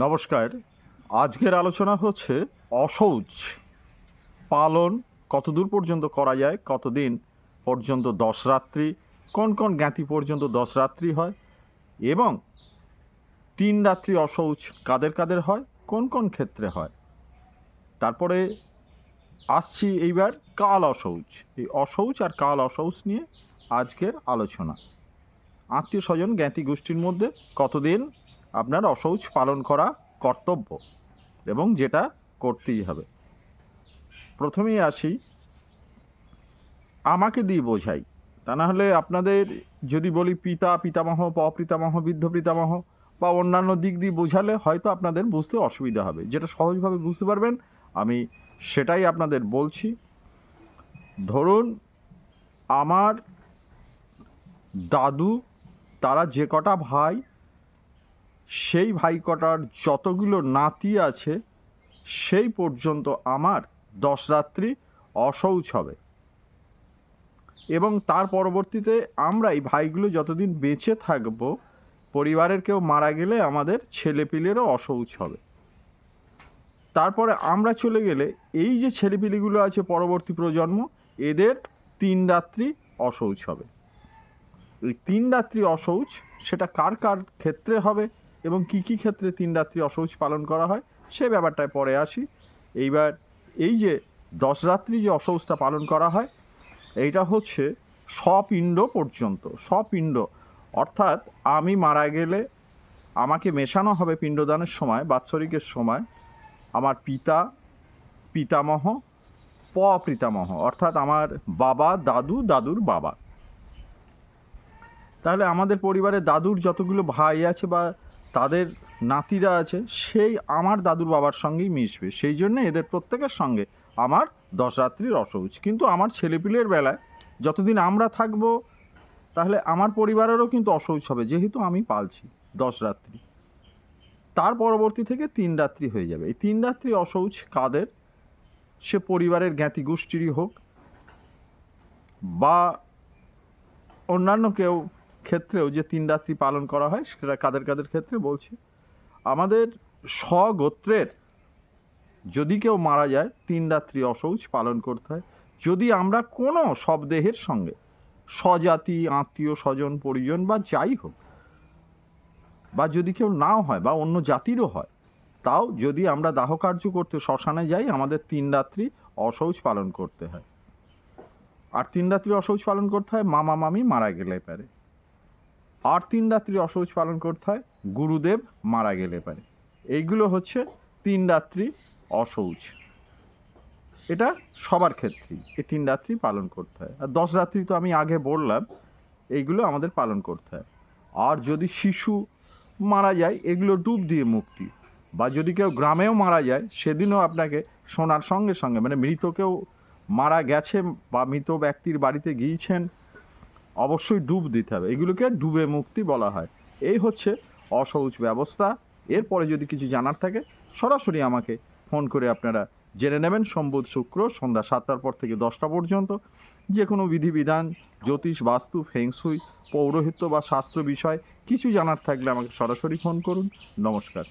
নমস্কার। আজকের আলোচনা হচ্ছে অশৌচ পালন কতদূর পর্যন্ত করা যায়? কতদিন পর্যন্ত দশ রাত্রি? কোন কোন জ্ঞাতি পর্যন্ত দশ রাত্রি হয়? এবং তিন রাত্রি অশৌচ কাদের কাদের হয়? কোন কোন ক্ষেত্রে হয়? তারপরে আসছি এইবার কাল অশৌচ এই অশৌচ আর কাল অশৌচ নিয়ে আজকের আলোচনা। আত্মীয় স্বজন জ্ঞাতি গোষ্ঠীর মধ্যে কতদিন আপনার অশৌচ পালন করা কর্তব্য এবং যেটা করতেই হবে। প্রথমেই আসি, আমাকে দিয়ে বোঝাই। তা না হলে আপনাদের যদি বলি পিতা, পিতামহ পিতামহ বৃদ্ধ পিতামহ বা অন্যান্য দিক দিয়ে বোঝালে হয়তো আপনাদের বুঝতে অসুবিধা হবে। যেটা সহজভাবে বুঝতে পারবেন, আমি সেটাই আপনাদের বলছি। ধরুন, আমার দাদু, তারা যে কটা ভাই সেই ভাই কটার যতগুলো নাতি আছে, সেই পর্যন্ত আমার দশ রাত্রি অশৌচ হবে। এবং তার পরবর্তীতে আমরা এই ভাইগুলো যতদিন বেঁচে থাকব, পরিবারের কেউ মারা গেলে আমাদের ছেলেপিলেরও অশৌচ হবে। তারপরে আমরা চলে গেলে এই যে ছেলেপিলিগুলো আছে পরবর্তী প্রজন্ম, এদের তিন রাত্রি অশৌচ হবে। এই তিন রাত্রি অশৌচ সেটা কার কার ক্ষেত্রে হবে? এবং কি কি ক্ষেত্রে তিন রাত্রি অশৌচ পালন করা হয়, সে ব্যাপারটায় পরে আসি। এইবার এই যে দশ রাত্রি যে অশৌচটা পালন করা হয়, এইটা হচ্ছে স্বপিণ্ড পর্যন্ত স্বপিণ্ড অর্থাৎ আমি মারা গেলে আমাকে মেশানো হবে পিণ্ডদানের সময়, বাৎসরিকের সময়, আমার পিতা, পিতামহ পিতামহ, অর্থাৎ আমার বাবা, দাদু, দাদুর বাবা। তাহলে আমাদের পরিবারে দাদুর যতগুলো ভাই আছে বা তাদের নাতিরা আছে, সেই আমার দাদুর বাবার সঙ্গেই মিশবে। সেই জন্য এদের প্রত্যেকের সঙ্গে আমার দশ রাত্রির অসৌচ কিন্তু আমার ছেলেপিলের বেলায় যতদিন আমরা থাকব, তাহলে আমার পরিবারেরও কিন্তু অসৌচ হবে, যেহেতু আমি পালছি দশ রাত্রি। তার পরবর্তী থেকে তিন রাত্রি হয়ে যাবে। এই তিন রাত্রি অশৌচ কাদের? সে পরিবারের জ্ঞাতি গোষ্ঠীরই হোক বা অন্যান্য কেউ ক্ষেত্রেও যে তিন রাত্রি পালন করা হয়, সেটা কাদের কাদের ক্ষেত্রে বলছি। আমাদের স্বগোত্রের যদি কেউ মারা যায়, তিন রাত্রি অশৌচ পালন করতে হয়। যদি আমরা কোনো শবদেহের সঙ্গে, স্বজাতি, আত্মীয় স্বজন, পরিজন বা যাই হোক, বা যদি কেউ নাও হয় বা অন্য জাতিরও হয়, তাও যদি আমরা দাহ কার্য করতে শ্মশানে যাই, আমাদের তিন রাত্রি অশৌচ পালন করতে হয়। আর তিন রাত্রি অশৌচ পালন করতে হয়, মামা, মামি মারা গেলে পারে। আর তিন রাত্রি অশৌচ পালন করতে হয়, গুরুদেব মারা গেলে পারে। এইগুলো হচ্ছে তিন রাত্রি অশৌচ এটা সবার ক্ষেত্রেই এই তিন রাত্রি পালন করতে হয়। আর দশ রাত্রি তো আমি আগে বললাম, এইগুলো আমাদের পালন করতে হয়। আর যদি শিশু মারা যায়, এগুলো ডুব দিয়ে মুক্তি। বা যদি কেউ গ্রামেও মারা যায়, সেদিনও আপনাকে শোনার সঙ্গে সঙ্গে মানে মৃতকেও মারা গেছে বা মৃত ব্যক্তির বাড়িতে গিয়েছেন অবশ্যই ডুব দিতে হবে। এগুলোকে ডুবে মুক্তি বলা হয়। এই হচ্ছে অসহজ ব্যবস্থা। এরপরে যদি কিছু জানার থাকে, সরাসরি আমাকে ফোন করে আপনারা জেনে নেবেন। সম্বোধ শুক্র, সন্ধ্যা সাতটার পর থেকে দশটা পর্যন্ত। যে কোনো বিধিবিধান, জ্যোতিষ, বাস্তু ফেংসুই পৌরোহিত্য বা শাস্ত্র বিষয়, কিছু জানার থাকলে আমাকে সরাসরি ফোন করুন। নমস্কার।